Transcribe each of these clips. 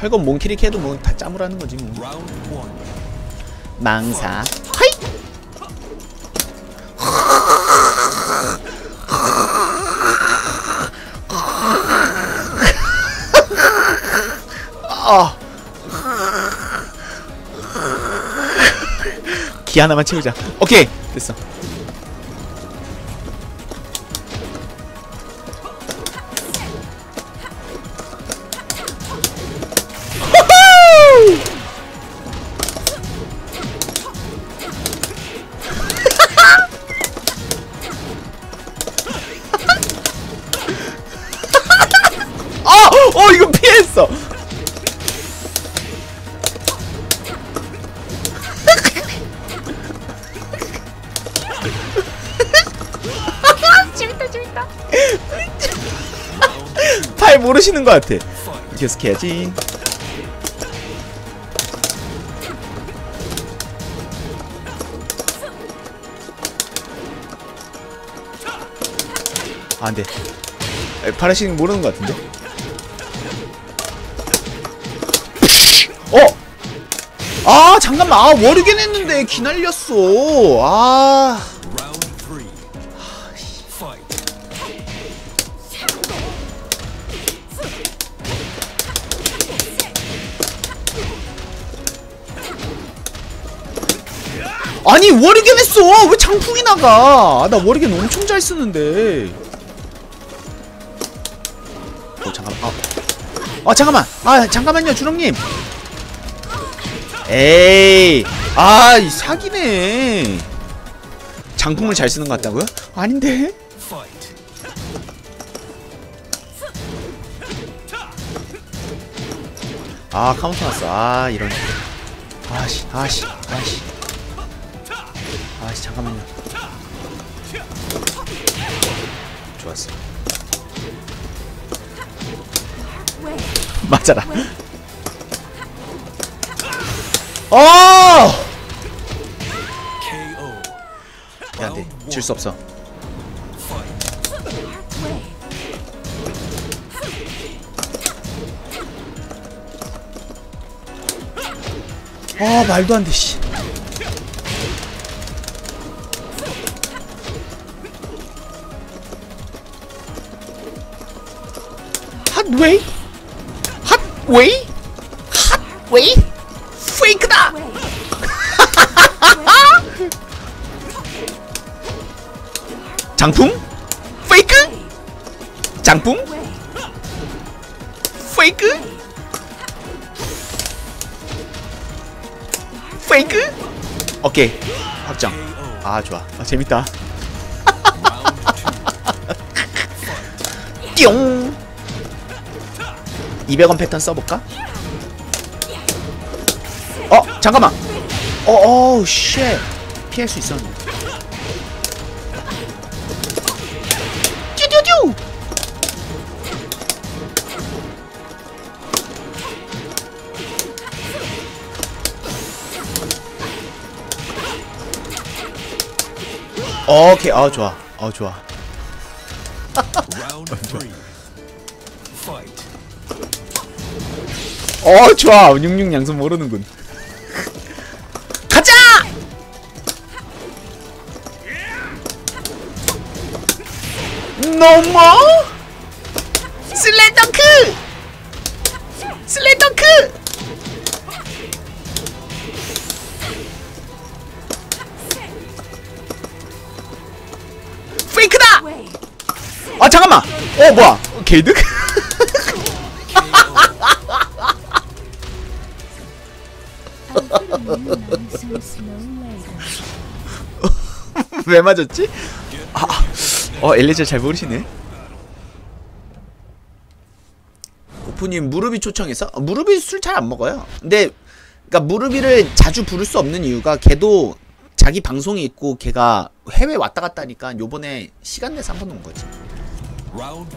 철권 몽키릭 해도 뭐 다 짜무라는 거지 뭐. 망사. 하이! 아. 기 하나만 채우자. 오케이. 됐어 했어. 재밌다 재밌다. 팔 모르시는 것 같아. 계속해야지 아 안돼. 파라시는 모르는 것 같은데 아 잠깐만. 아 워르겐 했는데 기날렸어. 아. 아니 워르겐 했어. 왜 장풍이 나가? 아, 나 워르겐 엄청 잘 쓰는데. 어 잠깐만. 아, 아 잠깐만. 아 잠깐만요 주렁님 에이. 아이 사기네. 장풍을 잘 쓰는 것 같다고요? 아닌데. 아 카운터 났어. 아 이런. 아씨 아씨 아씨. 아씨 잠깐만요. 좋았어. 맞아라 어! KO. 야안돼 질 수 없어. 아 말도 안 돼 씨 핫웨이? 핫웨이? 핫웨이? 장풍? 페이크? 장풍? 페이크? 페이크? 오케이 확정. 아 좋아 아 재밌다. 띠용 200원 패턴 써볼까? 어 잠깐만 어 어우 쉣 피할 수 있었는데 오케이. 아 좋아. 어 좋아. 어 좋아. 66 양손 모르는군. 가자! 슬 아 잠깐만 어 뭐야 개이득 왜 맞았지? 아, 어 엘리자 잘 모르시네. 오프님 무르비 초청해서 어, 무르비 술잘 안 먹어요. 근데 그러니까 무르비를 자주 부를 수 없는 이유가 걔도 자기 방송이 있고 걔가 해외 왔다 갔다 하니까 요번에 시간 내서 한 번 온 거지.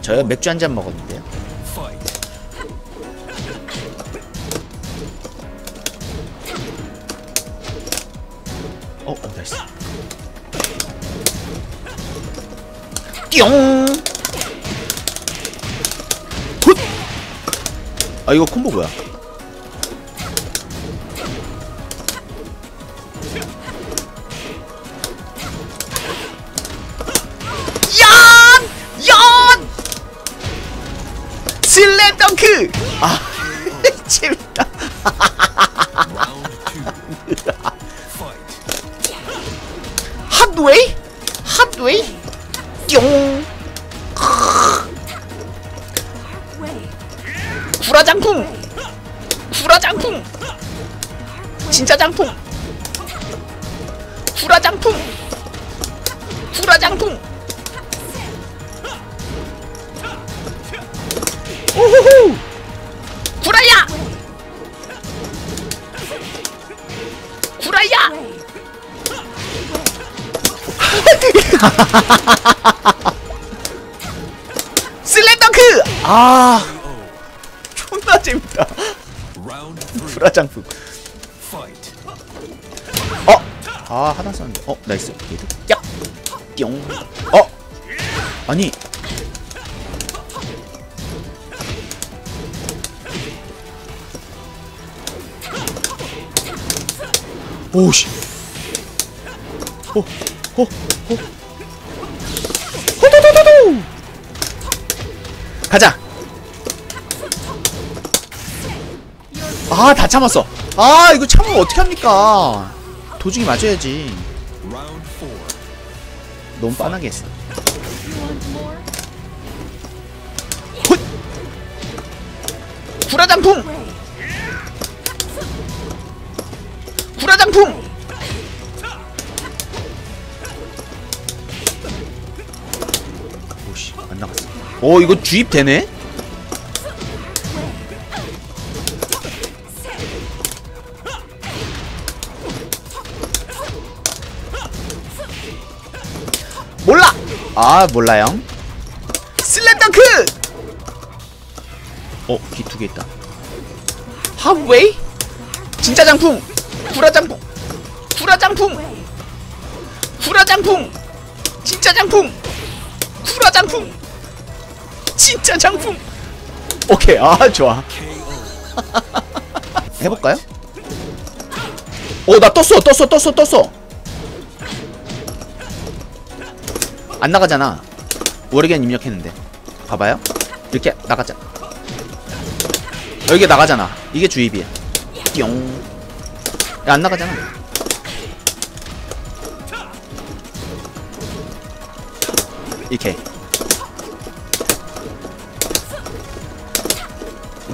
저요 맥주 한 잔 먹었는데요. 어, 어 나이스. 띠용. 굿. 아 이거 콤보 뭐야? 아 재밌다 슬램덩크 아 존나 재밌다 Fight. 어? 아 하나 썼는데 어 나이스 얘도 얍! 뿅 어? 아니 오씨 가자! 아 다 참았어. 아 이거 참으면 어떻게 합니까? 도중에 맞아야지. 너무 빤하게 했어. 구라장풍! 구라장풍 오 이거 주입 되네 몰라 아 몰라요 슬램덩크 어, 기 두 개 있다. 하웨이? 진짜 장풍! 구라 장풍! 구라 장풍! 구라 장풍! 진짜 장풍! 구라 장풍! 진짜 장풍! 오케이, 아, 좋아. 해볼까요? 오, 나 떴어, 떴어, 떴어, 떴어! 안 나가잖아. 오르겐 입력했는데. 봐봐요. 이렇게 나가자. 여기 나가잖아. 이게 주입이야. 뿅. 야, 안 나가잖아. 이렇게.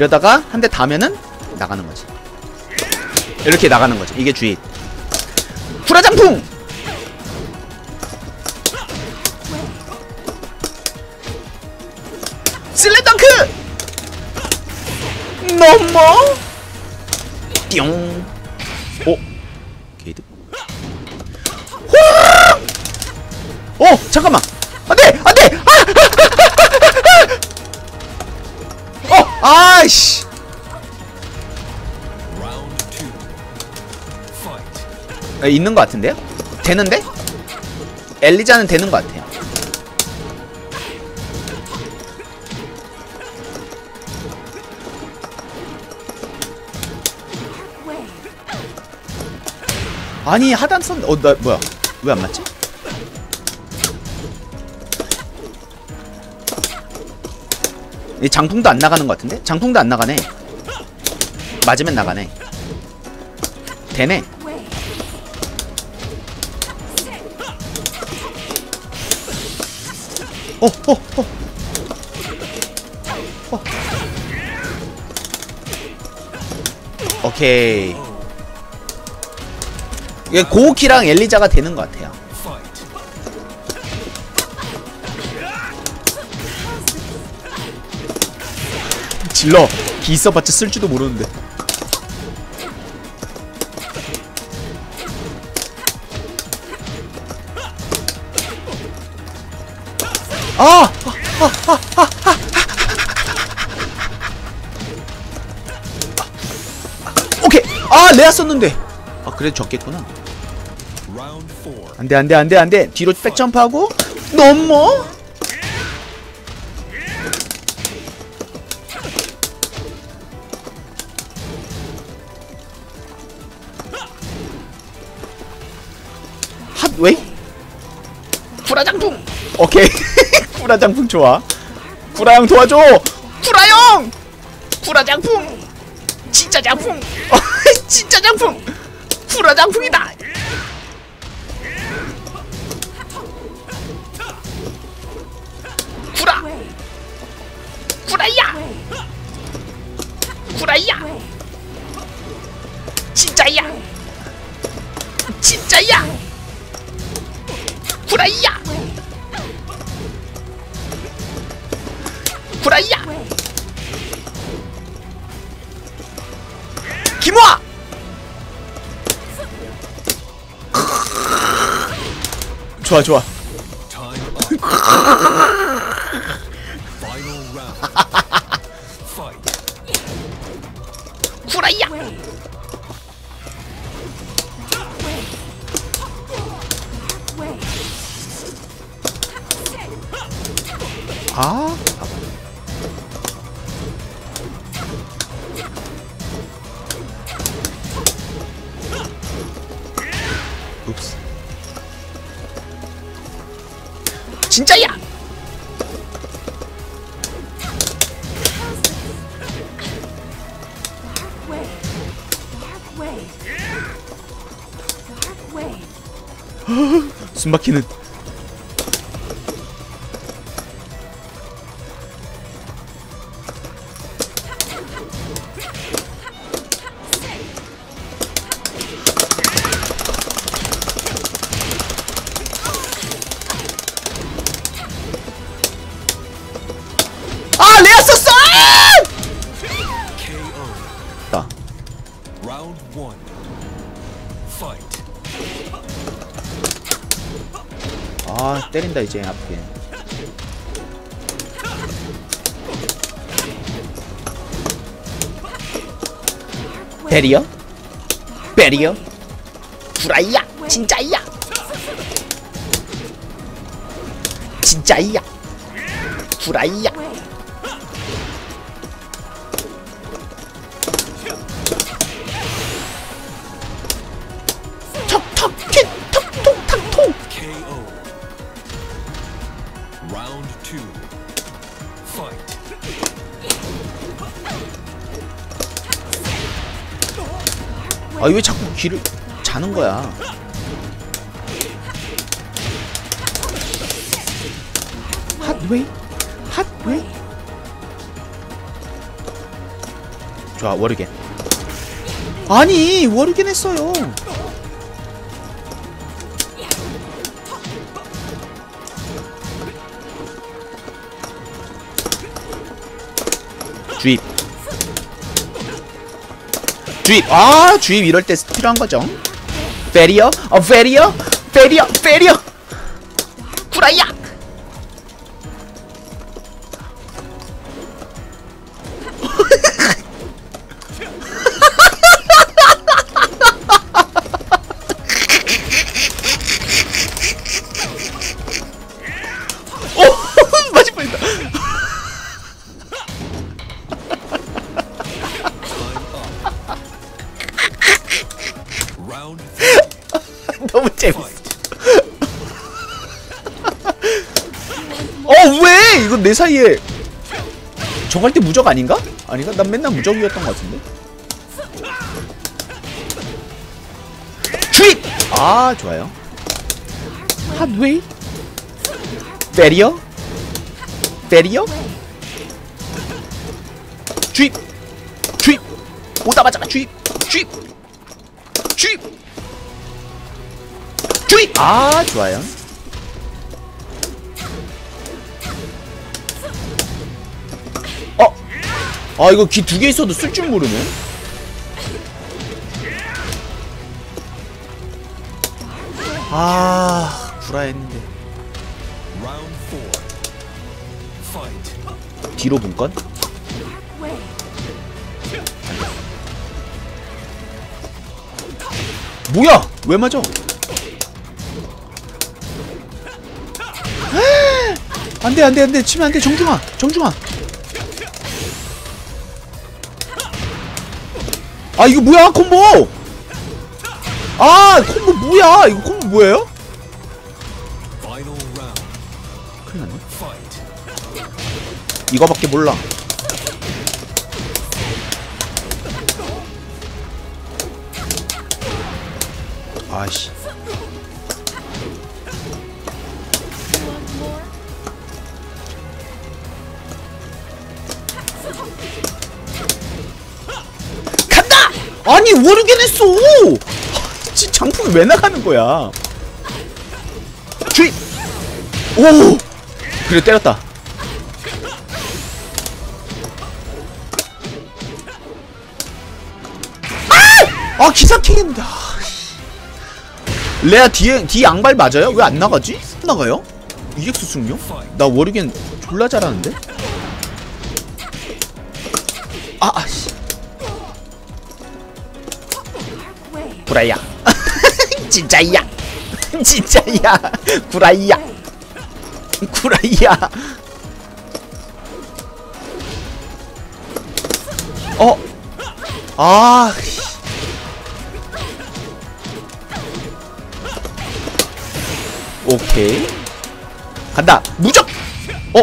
이러다가 한대 닿으면은 나가는 거지. 이렇게 나가는 거지. 이게 주입. 구라장풍! 슬램덩크! 넘어 뿅 오! 게이드 호랑! 어! 잠깐만! 안 돼! 아이씨! 아, 있는 것 같은데요? 되는데? 엘리자는 되는 것 같아요 아니 하단 선.. 어.. 나 뭐야 왜 안 맞지? 장풍도 안 나가는 것 같은데? 장풍도 안 나가네 맞으면 나가네 되네 어, 어, 어. 어. 오케이. 고우키랑 엘리자가 되는 것 같아요. 질러. 기 있어봤자 쓸 줄도 모르는데. 아! 오케이. 아, 레아 썼는데. 아, 그래도 적겠구나. 안돼 안돼 안돼 안돼 뒤로 백점프하고 넘어 핫웨이 구라장풍. 오케이. 구라장풍 좋아. 구라형 도와줘! 구라형! 구라 장풍. 진짜 장풍. 어, 진짜 장풍. 구라 장풍이다. 구라. 구라야. 구라야. 진짜야. 진짜야 구라야! 구라야! 김호아! 좋아 좋아 숨막히는 아 때린다 이제 앞에 베리어? 베리어? 구라이야? 진짜이야? 진짜이야? 구라이야 아 왜 자꾸 귀를 자는 거야? 핫웨이? 핫웨이? 좋아 워르겐. 아니 워르겐 했어요. 주입 주입. 아 주입 이럴 때 필요한 거죠. 페리어 어 페리어 페리어 페리어 구라야 사이에 저갈 때 무적 아닌가? 아닌가? 난 맨날 무적이었던 것 같은데. 주입! 아 좋아요. 핫웨이? 베리어? 베리어? 주입! 주입! 오다마자 주입! 주입! 주입! 주입! 아 좋아요. 아 이거 귀 두 개 있어도 쓸 줄 모르네. 아 구라했는데. 뒤로 분건? 뭐야? 왜 맞아? 안돼 안돼 안돼. 치면 안돼. 정중아 정중아 아 이거 뭐야? 콤보! 아 콤보 뭐야? 이거 콤보 뭐예요? 큰일났네. 이거밖에 몰라. 아씨. 아니 모르긴 했어. 지 장풍이 왜 나가는 거야? 주인. 오. 그래 때렸다. 아! 아 기사킹 했는데. 아, 씨. 레아 뒤에 뒤 양발 맞아요? 왜 안 나가지? 안 나가요? EX 승용? 나 워리겐 졸라 잘하는데? 아, 아씨. 구라야. 진짜야. 진짜야. 구라야. 구라야. 어. 아. 씨. 오케이. 간다. 무적. 어.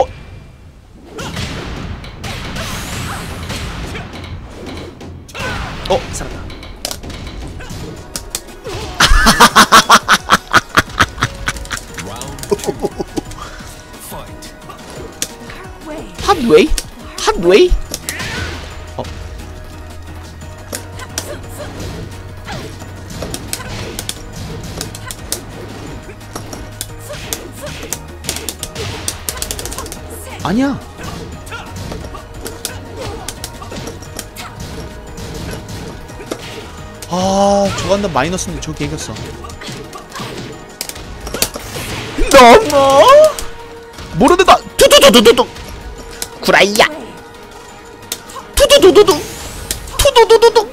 어, 살았 핫웨이? 핫웨이? 어. 아니야. 아, 한단 마이너스인데 저기 이겼어. 너무 모르는다. 투두두두두두. 구라이야. Way. 투두두두두. 투두두두두.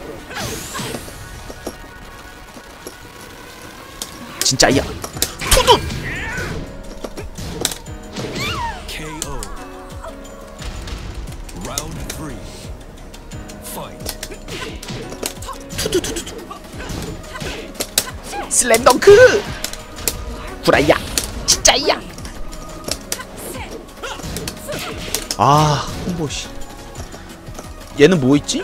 진짜야. Fight. 투두두두두. 슬램덩크. 구라이야. 진짜야. 아, 홍보 씨. 얘는 뭐 있지?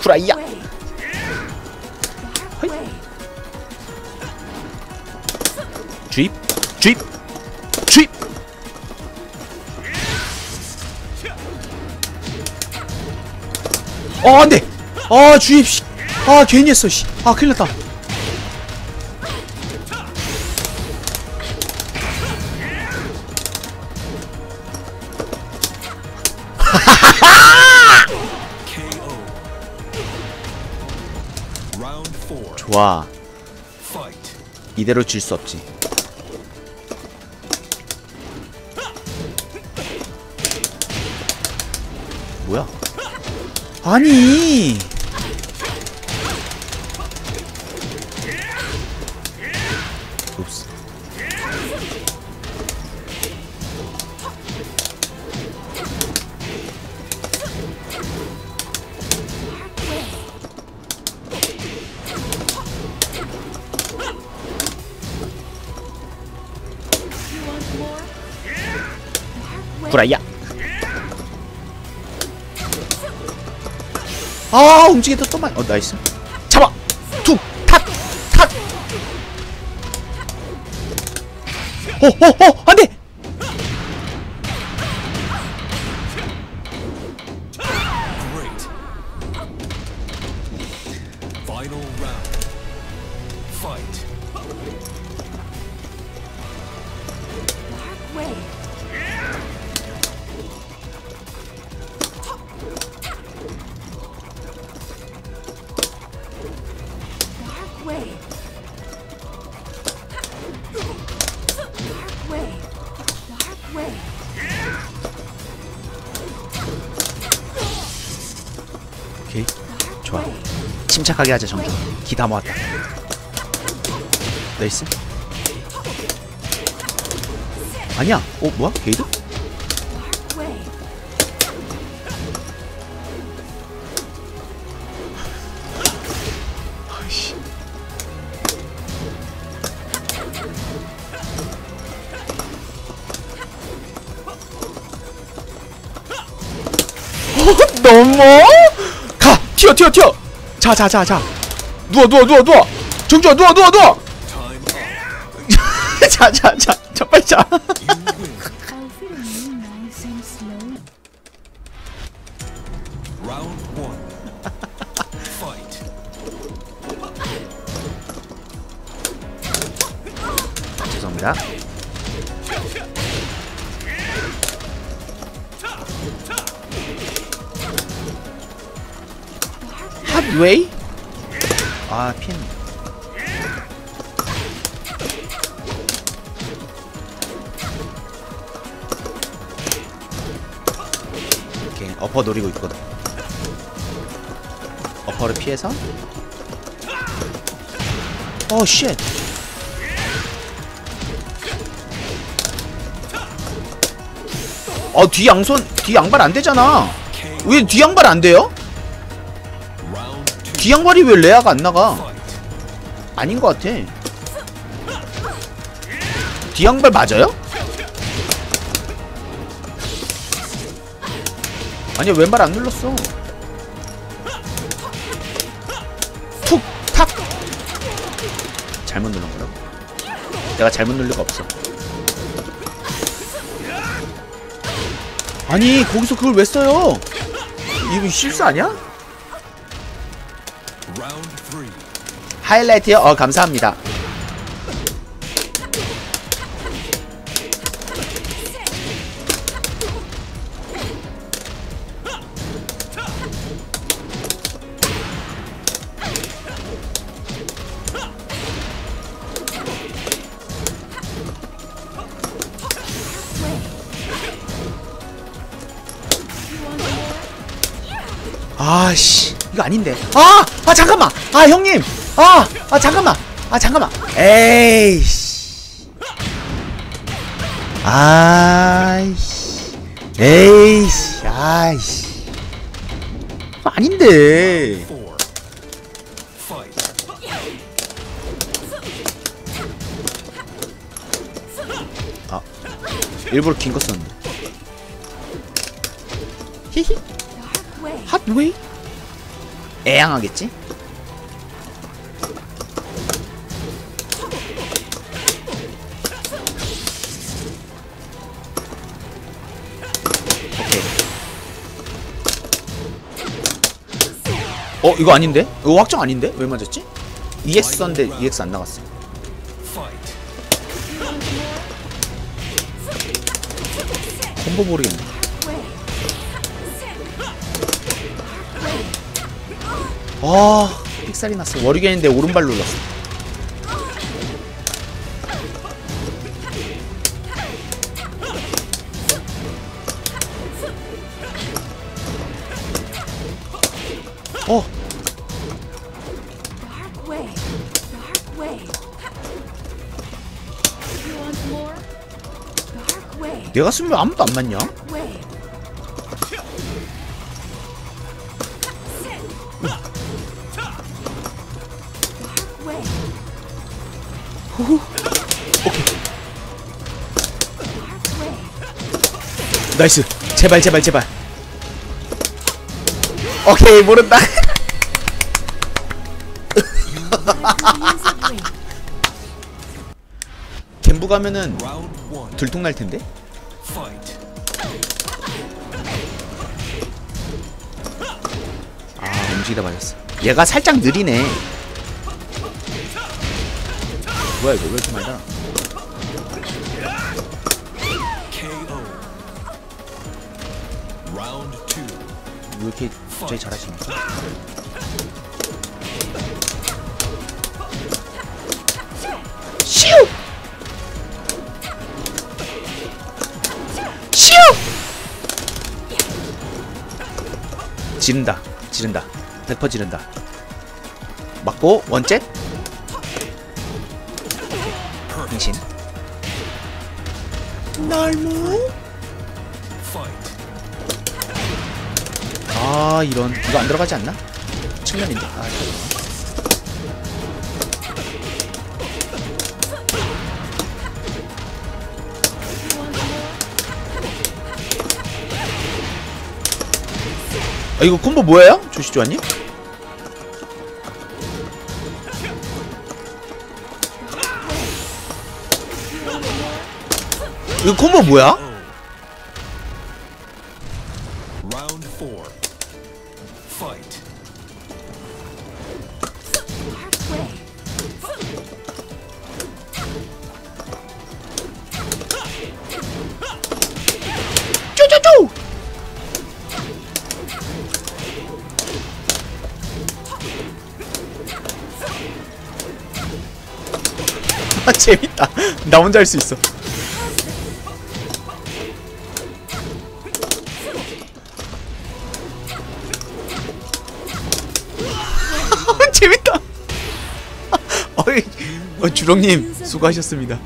주입, 주입, 어, 안 돼. 아, 주입, 씨. 아, 괜히 했어, 씨. 아, 큰일 났다. KO. Round four. 좋아. 이대로 질 수 없지. 아니. 구라야. 아 움직이다 또 많이. 어 나이스. 잡아. 툭 탓. 탓. 어어어 안돼. 침착하게 하자 전부 기 다 모았다. 나이스. 아니야. 어 뭐야? 게이드? 어? 너무? 가! 튀어 튀어 튀어! 자 자 자 자 누워 누워 누워 누워 정주야 누워 누워 누워 Time up. 자자 자 자 빨리 자. 죄송합니다 웨이? 아 피했네. 이렇게 어퍼 노리고 있거든. 어퍼를 피해서? 어 쉣 어, 뒤 양손, 뒤 양발 안 되잖아. 왜 뒤 양발 안 돼요? Round two. 뒤 양발이 왜 레아가 안 나가? 아닌 것 같아. 뒤 양발 맞아요? 아니야, 왼발 안 눌렀어. 툭, 탁! 잘못 누른 거라고? 내가 잘못 누른 리가 없어. 아니, 거기서 그걸 왜 써요? 이거 실수 아니야? 하이라이트요? 어, 감사합니다. 아씨 이거 아닌데 아! 아 잠깐만 아 형님 아! 아 잠깐만 아 잠깐만 에이씨 아이씨 에이씨 아이씨 아닌데. Fight. 일부러 긴 거 썼네 히히. 핫웨이 애양하겠지? 어 이거 아닌데? 이거 확정 아닌데? 왜 맞았지? EX 썼는데 EX 안 나갔어. 콤보 모르겠네. 아 삑살이 났어 워리겐인데 오른발 눌렀어 어 내가 쓰면 아무도 안 맞냐? 나이스 제발 제발 제발 오케이 모른다. 갬부 가면은. 들통날 텐데 움직이다 맞았어 얘가 살짝 느리네 뭐야 이거 왜 이렇게 많이 two. 왜 이렇게 갑자기 잘하십니까? 슈! 슈! 지른다 지른다 100% 지른다 맞고 원째 행신 날무. 아 이런 이거 안 들어가지 않나? 측면인데 아 이거. 아 이거 콤보 뭐예요? 조시조아님? 이거 콤보 뭐야? 쪼쪼쪼! 아 재밌다. 나 혼자 할 수 있어. 어, 주렁님 수고하셨습니다.